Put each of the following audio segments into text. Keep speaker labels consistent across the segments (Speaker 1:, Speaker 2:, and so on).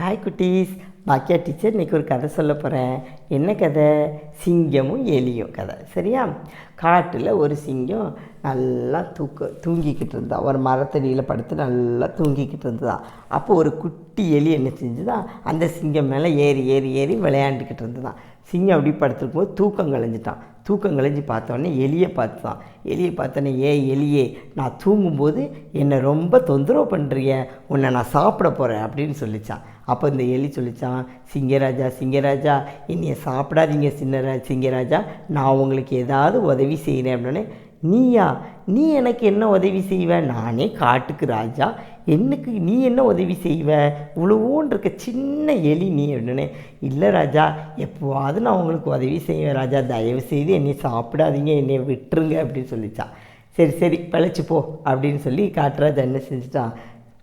Speaker 1: Hi குட்டீஸ். பாக்கியா teacher இன்றைக்கி ஒரு கதை சொல்ல போகிறேன் என்ன கதை? சிங்கமும் எலியும் கதை. சரியா? காட்டில் ஒரு சிங்கம் நல்லா தூக்க தூங்கிக்கிட்டு இருந்தா. ஒரு மரத்தடியில் படுத்து நல்லா தூங்கிக்கிட்டு இருந்ததா அப்போ ஒரு குட்டி எலி என்ன செஞ்சுதா? அந்த சிங்கம் மேலே ஏறி ஏறி ஏறி விளையாண்டுக்கிட்டு இருந்ததான் சிங்கம் அப்படி படுத்துருக்கும் போது தூக்கம் கலைஞ்சிட்டான். தூக்கம் கழிஞ்சு பார்த்தோன்னே எலியை பார்த்து தான் எலியை பார்த்தோன்னே ஏ எலியே நான் தூங்கும்போது என்னை ரொம்ப தொந்தரவு பண்ணுறிய உன்னை நான் சாப்பிட போகிறேன் அப்படின்னு சொல்லிச்சான். அப்போ இந்த எலி சொல்லிச்சான் சிங்கராஜா சிங்கராஜா என்னைய சாப்பிடாதீங்க சின்னரா சிங்கராஜா. நான் உங்களுக்கு ஏதாவது உதவி செய்கிறேன் அப்படின்னே நீயா நீ எனக்கு என்ன உதவி செய்வ? நானே காட்டுக்கு ராஜா. எனக்கு நீ என்ன உதவி செய்வ? இவ்வளவோன்னு இருக்க சின்ன எலி நீ அப்படின்னே இல்லை ராஜா எப்போவாவது நான் உங்களுக்கு உதவி செய்வேன் ராஜா. தயவு செய்து என்னை சாப்பிடாதீங்க என்னை விட்டுருங்க அப்படின்னு சொல்லிச்சா. சரி சரி பிழைச்சி போ அப்படின்னு சொல்லி காட்டுராஜா என்ன செஞ்சுட்டான்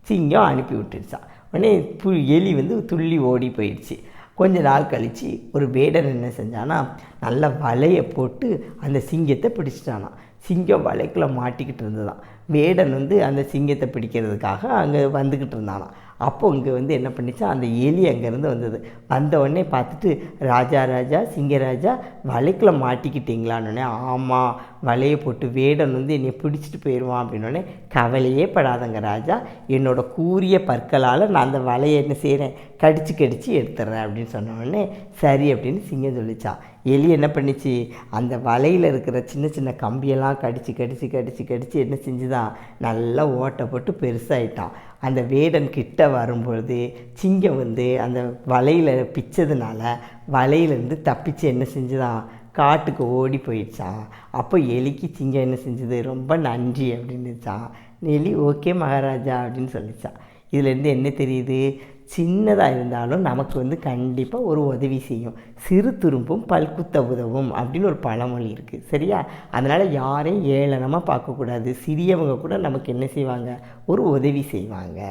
Speaker 1: சிங்கம் அனுப்பி விட்டுருச்சான் உடனே பு எலி வந்து துள்ளி ஓடி போயிடுச்சு. கொஞ்ச நாள் கழித்து ஒரு வேடன் என்ன செஞ்சானா நல்ல வலையை போட்டு அந்த சிங்கத்தை பிடிச்சிட்டானா. சிங்கம் வலைக்குள்ளே மாட்டிக்கிட்டு இருந்ததான் வேடன் வந்து அந்த சிங்கத்தை பிடிக்கிறதுக்காக அங்கே வந்துக்கிட்டு இருந்தானாம். அப்போ இங்கே வந்து என்ன பண்ணிச்சா அந்த எலி அங்கேருந்து வந்தது. வந்த உடனே பார்த்துட்டு ராஜா ராஜா சிங்கராஜா வலைக்குள்ளே மாட்டிக்கிட்டீங்களான்னு ஆமாம் வலையை போட்டு வேடன் வந்து என்னை பிடிச்சிட்டு போயிடுவான் அப்படின்னோடனே கவலையே படாதங்க ராஜா என்னோட கூரிய பற்களால் நான் அந்த வலையை என்ன செய்கிறேன் கடிச்சு கடிச்சு எடுத்துட்றேன் அப்படின்னு சொன்ன உடனே சரி அப்படின்னு சிங்கம் சொல்லிச்சான் எலி என்ன பண்ணிச்சு அந்த வலையில் இருக்கிற சின்ன சின்ன கம்பியெல்லாம் கடிச்சு கடிச்சு கடிச்சு கடிச்சு என்ன செஞ்சுதான் நல்லா ஓட்டை போட்டு பெருசாயிட்டான். அந்த வேடன் கிட்ட வரும்பொழுது சிங்கம் வந்து அந்த வலையில் பிச்சதுனால வலையிலேருந்து தப்பிச்சு என்ன செஞ்சுதான் காட்டுக்கு ஓடி போயிடுச்சான் அப்போ எலிக்கு சிங்கம் என்ன செஞ்சது? ரொம்ப நன்றி அப்படின்னுச்சான் எலி ஓகே மகாராஜா அப்படின்னு சொல்லிச்சான் இதுலேருந்து என்ன தெரியுது? சின்னதாக இருந்தாலும் நமக்கு வந்து கண்டிப்பாக ஒரு உதவி செய்யும். சிறு துரும்பும் பல்குத்த உதவும் அப்படின்னு ஒரு பழமொழி இருக்குது சரியா? அதனால் யாரையும் ஏளனமாக பார்க்கக்கூடாது. சிறியவங்க கூட நமக்கு என்ன செய்வாங்க? ஒரு உதவி செய்வாங்க.